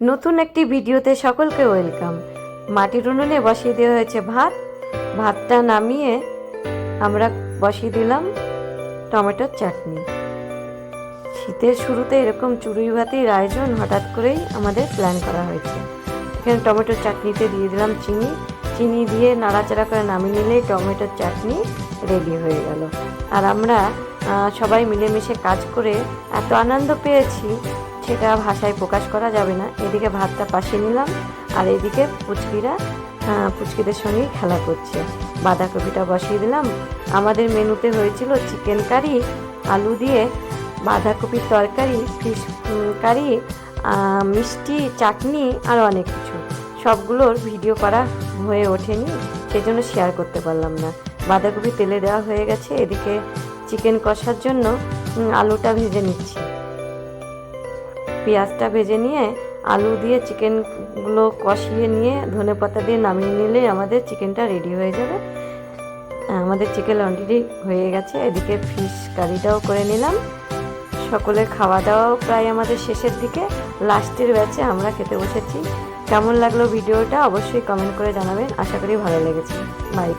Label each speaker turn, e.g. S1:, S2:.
S1: নতুন একটি ভিডিওতে সকলকে ওয়েলকাম। মাটির উনুনে বসিয়ে দেওয়া হয়েছে ভাত। ভাতটা নামিয়ে আমরা বসিয়ে দিলাম টমেটোর চাটনি। শীতের শুরুতে এরকম চুড়ুই ভাতের আয়োজন হঠাৎ করেই আমাদের প্ল্যান করা হয়েছে। এখানে টমেটোর চাটনিতে দিয়ে দিলাম চিনি চিনি দিয়ে নাড়াচাড়া করে নামিয়ে নিলেই টমেটোর চাটনি রেডি হয়ে গেল। আর আমরা সবাই মিলেমিশে কাজ করে এত আনন্দ পেয়েছি, সেটা ভাষায় প্রকাশ করা যাবে না। এদিকে ভাতটা পাশে নিলাম, আর এদিকে পুচকিরা পুচকিদের সঙ্গেই খেলা করছে। বাঁধাকপিটা বসিয়ে দিলাম। আমাদের মেনুতে হয়েছিল চিকেন কারি, আলু দিয়ে বাঁধাকপির তরকারি, ফিশ কারি মিষ্টি, চাটনি আর অনেক কিছু। সবগুলোর ভিডিও করা হয়ে ওঠেনি সেই জন্য শেয়ার করতে পারলাম না। বাঁধাকপি তেলে দেওয়া হয়ে গেছে, এদিকে চিকেন কষার জন্য আলুটা ভেজে নিচ্ছি। পেঁয়াজটা ভেজে নিয়ে, আলু দিয়ে চিকেনগুলো কষিয়ে নিয়ে, ধনে পাতা দিয়ে নামিয়ে নিলেই আমাদের চিকেনটা রেডি হয়ে যাবে। আমাদের চিকেন অলরেডি হয়ে গেছে, এদিকে ফিশ কারিটাও করে নিলাম। সকলের খাওয়া দাওয়াও প্রায় আমাদের শেষের দিকে। লাস্টের ব্যাচে আমরা খেতে বসেছি। কেমন লাগল ভিডিওটা অবশ্যই কমেন্ট করে জানাবেন। আশা করি ভালো লেগেছে। বাই